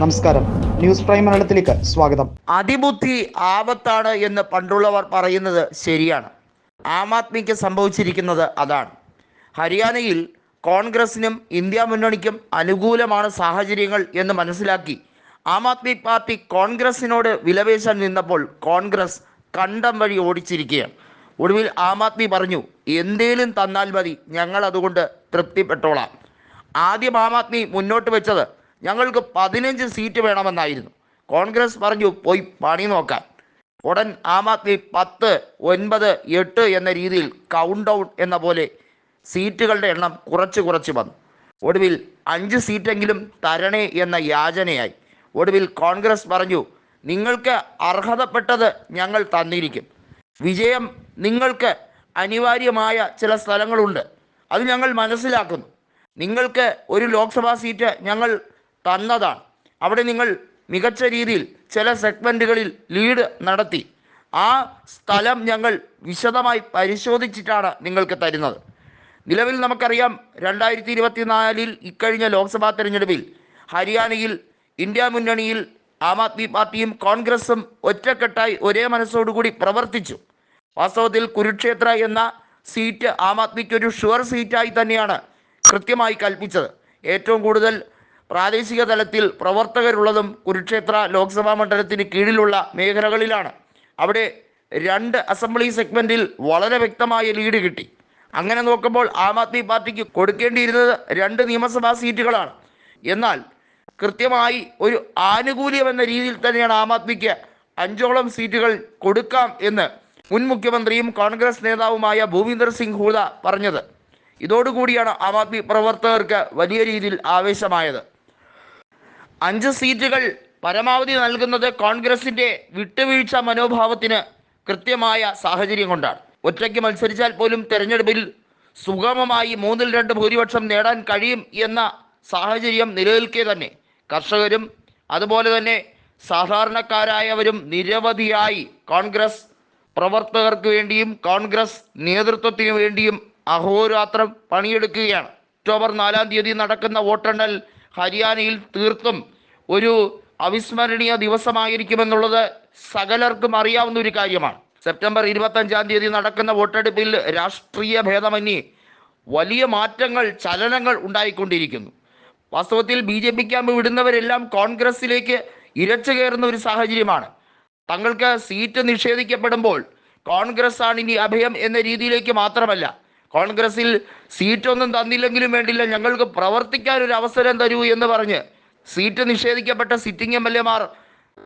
നമസ്കാരം. News prime മലയാളത്തിലേക്ക് സ്വാഗതം. അതിബുദ്ധി ആപത്താണ് എന്ന് പണ്ടുള്ളവർ പറയുന്നത് ശരിയാണ്. ആം ആദ്മിക്ക് സംഭവിച്ചിരിക്കുന്നത് അതാണ്. ഹരിയാനയിൽ കോൺഗ്രസിനും ഇന്ത്യ മുന്നണിക്കും അനുകൂലമാണ് സാഹചര്യങ്ങൾ എന്ന് മനസ്സിലാക്കി ആം ആദ്മി പാർട്ടി കോൺഗ്രസിനോട് വിലപേശാൻ നിന്നപ്പോൾ കോൺഗ്രസ് കണ്ടം വഴി ഓടിച്ചിരിക്കുകയാണ്. ഒടുവിൽ ആം ആദ്മി പറഞ്ഞു എന്തേലും തന്നാൽ മതി ഞങ്ങൾ അതുകൊണ്ട് തൃപ്തിപ്പെട്ടോളാം. ആദ്യം ആം ആദ്മി മുന്നോട്ട് വെച്ചത് ഞങ്ങൾക്ക് പതിനഞ്ച് സീറ്റ് വേണമെന്നായിരുന്നു. കോൺഗ്രസ് പറഞ്ഞു പോയി പണി നോക്കാൻ ഉടൻ ആം ആദ്മി പത്ത് ഒൻപത് എട്ട് എന്ന രീതിയിൽ കൗണ്ട് ഡൗൺ എന്ന പോലെ സീറ്റുകളുടെ എണ്ണം കുറച്ച് കുറച്ച് വന്നു. ഒടുവിൽ അഞ്ച് സീറ്റെങ്കിലും തരണേ എന്ന യാചനയായി. ഒടുവിൽ കോൺഗ്രസ് പറഞ്ഞു നിങ്ങൾക്ക് അർഹതപ്പെട്ടത് ഞങ്ങൾ തന്നിരിക്കും. വിജയം നിങ്ങൾക്ക് അനിവാര്യമായ ചില സ്ഥലങ്ങളുണ്ട്. അത് ഞങ്ങൾ മനസ്സിലാക്കുന്നു. നിങ്ങൾക്ക് ഒരു ലോക്സഭാ സീറ്റ് ഞങ്ങൾ തന്നതാണ്. അവിടെ നിങ്ങൾ മികച്ച രീതിയിൽ ചില സെഗ്മെന്റുകളിൽ ലീഡ് നടത്തി. ആ സ്ഥലം ഞങ്ങൾ വിശദമായി പരിശോധിച്ചിട്ടാണ് നിങ്ങൾക്ക് തരുന്നത്. നിലവിൽ നമുക്കറിയാം രണ്ടായിരത്തി ഇരുപത്തിനാലിൽ ഇക്കഴിഞ്ഞ ലോക്സഭാ തെരഞ്ഞെടുപ്പിൽ ഹരിയാനയിൽ ഇന്ത്യ മുന്നണിയിൽ ആം ആദ്മി പാർട്ടിയും കോൺഗ്രസും ഒറ്റക്കെട്ടായി ഒരേ മനസ്സോടുകൂടി പ്രവർത്തിച്ചു. വാസ്തവത്തിൽ കുരുക്ഷേത്ര എന്ന സീറ്റ് ആം ആദ്മിക്ക് ഒരു ഷുവർ സീറ്റായി തന്നെയാണ് കൃത്യമായി കൽപ്പിച്ചത്. ഏറ്റവും കൂടുതൽ പ്രാദേശിക തലത്തിൽ പ്രവർത്തകരുള്ളതും കുരുക്ഷേത്ര ലോക്സഭാ മണ്ഡലത്തിന് കീഴിലുള്ള മേഖലകളിലാണ്. അവിടെ രണ്ട് അസംബ്ലി സെഗ്മെന്റിൽ വളരെ വ്യക്തമായ ലീഡ് കിട്ടി. അങ്ങനെ നോക്കുമ്പോൾ ആം ആദ്മി പാർട്ടിക്ക് കൊടുക്കേണ്ടിയിരുന്നത് രണ്ട് നിയമസഭാ സീറ്റുകളാണ്. എന്നാൽ കൃത്യമായി ഒരു ആനുകൂല്യം എന്ന രീതിയിൽ തന്നെയാണ് ആം ആദ്മിക്ക് അഞ്ചോളം സീറ്റുകൾ കൊടുക്കാം എന്ന് മുൻ മുഖ്യമന്ത്രിയും കോൺഗ്രസ് നേതാവുമായ ഭൂപീന്ദർ സിംഗ് ഹൂദ പറഞ്ഞത്. ഇതോടുകൂടിയാണ് ആം ആദ്മി പ്രവർത്തകർക്ക് വലിയ രീതിയിൽ ആവേശമായത്. അഞ്ച് സീറ്റുകൾ പരമാവധി നൽകുന്നത് കോൺഗ്രസിന്റെ വിട്ടുവീഴ്ച മനോഭാവത്തിന് കൃത്യമായ സാഹചര്യം കൊണ്ടാണ്. ഒറ്റയ്ക്ക് മത്സരിച്ചാൽ പോലും തെരഞ്ഞെടുപ്പിൽ സുഗമമായി മൂന്നിൽ രണ്ട് ഭൂരിപക്ഷം നേടാൻ കഴിയും എന്ന സാഹചര്യം നിലനിൽക്കെ തന്നെ. കർഷകരും അതുപോലെ തന്നെ സാധാരണക്കാരായവരും നിരവധിയായി കോൺഗ്രസ് പ്രവർത്തകർക്ക് വേണ്ടിയും കോൺഗ്രസ് നേതൃത്വത്തിന് വേണ്ടിയും അഹോരാത്രം പണിയെടുക്കുകയാണ്. ഒക്ടോബർ നാലാം തീയതി നടക്കുന്ന വോട്ടെണ്ണൽ ഹരിയാനയിൽ തീർത്തും ഒരു അവിസ്മരണീയ ദിവസമായിരിക്കുമെന്നുള്ളത് സകലർക്കും അറിയാവുന്ന ഒരു കാര്യമാണ്. സെപ്റ്റംബർ ഇരുപത്തഞ്ചാം തീയതി നടക്കുന്ന വോട്ടെടുപ്പിൽ രാഷ്ട്രീയ ഭേദമന്യേ വലിയ മാറ്റങ്ങൾ ചലനങ്ങൾ ഉണ്ടായിക്കൊണ്ടിരിക്കുന്നു. വാസ്തവത്തിൽ ബി ജെ പി ക്യാമ്പ് വിടുന്നവരെല്ലാം കോൺഗ്രസിലേക്ക് ഇരച്ചു കയറുന്ന ഒരു സാഹചര്യമാണ്. തങ്ങൾക്ക് സീറ്റ് നിഷേധിക്കപ്പെടുമ്പോൾ കോൺഗ്രസ് ആണ് ഇനി അഭയം എന്ന രീതിയിലേക്ക് മാത്രമല്ല കോൺഗ്രസിൽ സീറ്റൊന്നും തന്നില്ലെങ്കിലും വേണ്ടില്ല. ഞങ്ങൾക്ക് പ്രവർത്തിക്കാൻ ഒരു അവസരം തരൂ എന്ന് പറഞ്ഞ് സീറ്റ് നിഷേധിക്കപ്പെട്ട സിറ്റിംഗ് എം എൽ എമാർ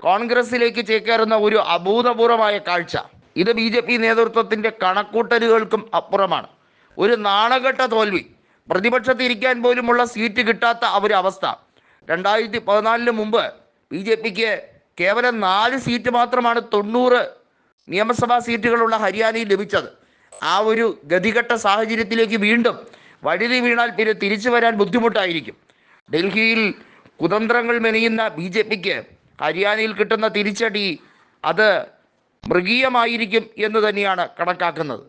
കോൺഗ്രസിലേക്ക് ചേക്കേറുന്ന ഒരു അഭൂതപൂർവമായ കാഴ്ച. ഇത് ബി ജെ പി നേതൃത്വത്തിന്റെ കണക്കൂട്ടലുകൾക്കും അപ്പുറമാണ്. ഒരു നാണകെട്ട തോൽവി. പ്രതിപക്ഷത്ത് ഇരിക്കാൻ പോലുമുള്ള സീറ്റ് കിട്ടാത്ത ഒരു അവസ്ഥ. രണ്ടായിരത്തി പതിനാലിന് മുമ്പ് ബി ജെ പിക്ക് കേവലം നാല് സീറ്റ് മാത്രമാണ് തൊണ്ണൂറ് നിയമസഭാ സീറ്റുകളുള്ള ഹരിയാനയിൽ ലഭിച്ചത്. ആ ഒരു ഗതികെട്ട സാഹചര്യത്തിലേക്ക് വീണ്ടും വഴുതി വീണാൽ പിന്നെ തിരിച്ചു വരാൻ ബുദ്ധിമുട്ടായിരിക്കും. ഡൽഹിയിൽ കുതന്ത്രങ്ങൾ മെനയുന്ന ബി ജെ പിക്ക് ഹരിയാനയിൽ കിട്ടുന്ന തിരിച്ചടി അത് മൃഗീയമായിരിക്കും എന്ന് തന്നെയാണ് കണക്കാക്കുന്നത്.